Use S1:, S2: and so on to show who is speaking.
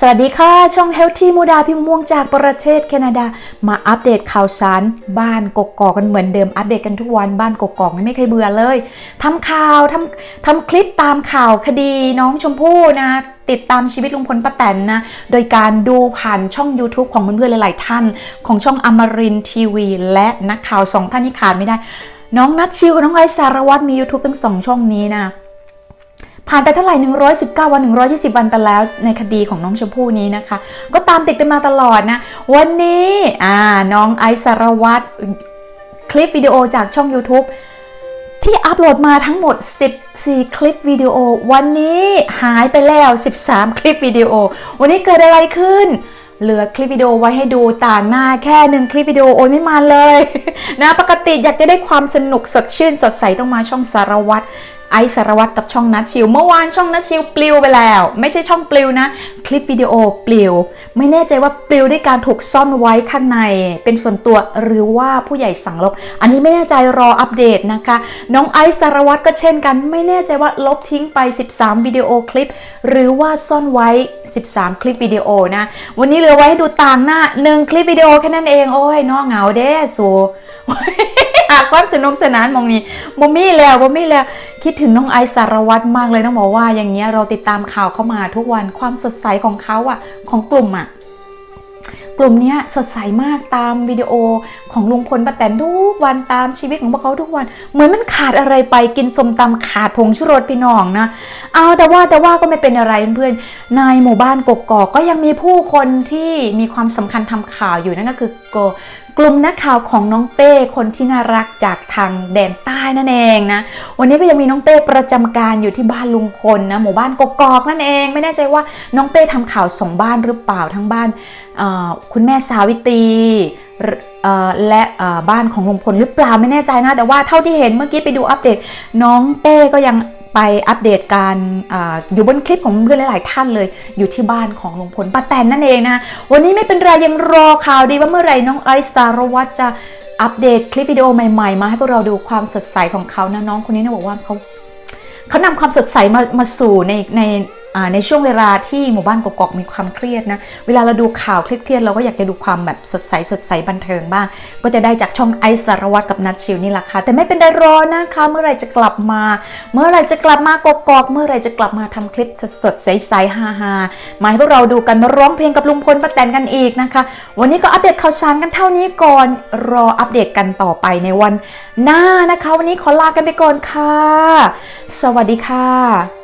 S1: สวัสดีค่ะ ช่อง Healthy มูดาพิมพ์ม่วงจากประเทศแคนาดา มาอัปเดตข่าวสารบ้านกกอกกันเหมือนเดิมอัปเดตกันทุกวันบ้านกกอกไม่เคยเบื่อเลยทำข่าวทำทำคลิปตามข่าวคดีน้องชมพู่นะติดตามชีวิตลุงพลป้าแตนนะ โดยการดูผ่านช่อง YouTube ของเพื่อนๆหลายๆท่าน ของช่องอมรินทีวี และนักข่าวสองท่านที่ขาดไม่ได้ น้องนัทชิวกับน้องไอซ์สารวัตรมี YouTube ทั้งสองช่องนี้นะ ผ่านไปเท่าไหร่ 119 วัน 120 วันไปแล้วในคดีของน้องชมพู่นี้นะคะ ก็ตามติดกันมาตลอดนะ วันนี้อ่าน้องไอซ์สารวัตรคลิปวิดีโอจากช่อง YouTube ที่อัปโหลดมาทั้งหมด 14 คลิปวิดีโอ วันนี้หายไปแล้ว 13 คลิปวิดีโอ วันนี้เกิดอะไรขึ้น เหลือคลิปวิดีโอไว้ให้ดูต่างหน้าแค่หนึ่งคลิปวิดีโอโอ้ยไม่มาเลยนะปกติอยากจะได้ความสนุกสดชื่นสดใสต้องมาช่องสารวัตร ไอซ์สารวัตรกับช่องนัทชิว เมื่อวานช่องนัทชิวปลิวไปแล้ว ไม่ใช่ช่องปลิวนะ คลิปวิดีโอปลิว ไม่แน่ใจว่าปลิวด้วยการถูกซ่อนไว้ข้างใน เป็นส่วนตัวหรือว่าผู้ใหญ่สั่งลบ อันนี้ไม่แน่ใจรออัปเดตนะคะ น้องไอซ์สารวัตรก็เช่นกัน ไม่แน่ใจว่าลบทิ้งไป 13วิดีโอคลิป หรือว่าซ่อนไว้ 13 คลิปวิดีโอนะวันนี้เหลือไว้ให้ดูต่างหน้า1คลิปวิดีโอแค่นั้นเองโอ้ยน้อเหงาเด้สูหาความสนุกสนานมองนี้บอมี่แล้วบอมี่แล้ว คิดถึงน้องไอซ์สารวัตรมากเลยต้องบอกว่าอย่างเงี้ยเราติดตามข่าวเข้ามาทุกวันความสดใสของเขาอะของกลุ่มอะกลุ่มนี้สดใสมากตามวิดีโอของลุงพลป้าแตนทุกวันตามชีวิตของพวกเขาทุกวัน เหมือนมันขาดอะไรไปกินสมตำขาดผงชูรสพี่น้องนะ เอาแต่ว่าแต่ว่าก็ไม่เป็นอะไรเพื่อนๆในหมู่บ้านกกอกก็ยังมีผู้คนที่มีความสำคัญทำข่าวอยู่นั่นก็คือโก กลุ่มนักข่าวของน้องเป้คนที่น่ารักจากทางแดนใต้นั่นเองนะ วันนี้ก็ยังมีน้องเป้ประจำการอยู่ที่บ้านลุงพลนะหมู่บ้านกกอกนั่นเอง ไม่แน่ใจว่าน้องเป้ทำข่าวสองบ้านหรือเปล่าทั้งบ้านคุณแม่สาวิตรีและบ้านของลุงพลหรือเปล่าไม่แน่ใจนะ แต่ว่าเท่าที่เห็นเมื่อกี้ไปดูอัปเดต น้องเป้ก็ยัง ไปอัปเดตการออยู่บนคลิปของเพื่อนหลาย ๆ ท่านเลย อยู่ที่บ้านของลุงพลป้าแตนนั่นเองนะวันนี้ไม่เป็นไรยังรอข่าวดีว่าเมื่อไหร่น้องไอซ์สารวัตรจะอัปเดตคลิปวิดีโอใหม่ ๆ มาให้พวกเราดูความสดใสของเขานะน้องคนนี้นะบอกว่าเขาเขานำความสดใสมามาสู่ในใน ในช่วงเวลาที่หมู่บ้านกกอกมีความเครียดนะ เวลาเราดูข่าวเครียดๆเราก็อยากจะดูความแบบสดใสสดใสบันเทิงบ้าง ก็จะได้จากช่องไอซ์สารวัตรกับนัทชิวนี่แหละค่ะ แต่ไม่เป็นไรรอนะคะ เมื่อไหรจะกลับมา เมื่อไหรจะกลับมากกอกๆเมื่อไหรจะกลับมาทำคลิปสดๆใสๆฮาๆมาให้พวกเราดูกันมาร้องเพลงกับลุงพลป้าแตนกันอีกนะคะ วันนี้ก็อัปเดตข่าวสารกันเท่านี้ก่อน รออัปเดตกันต่อไปในวันหน้านะคะ วันนี้ขอลากันไปก่อนค่ะ สวัสดีค่ะ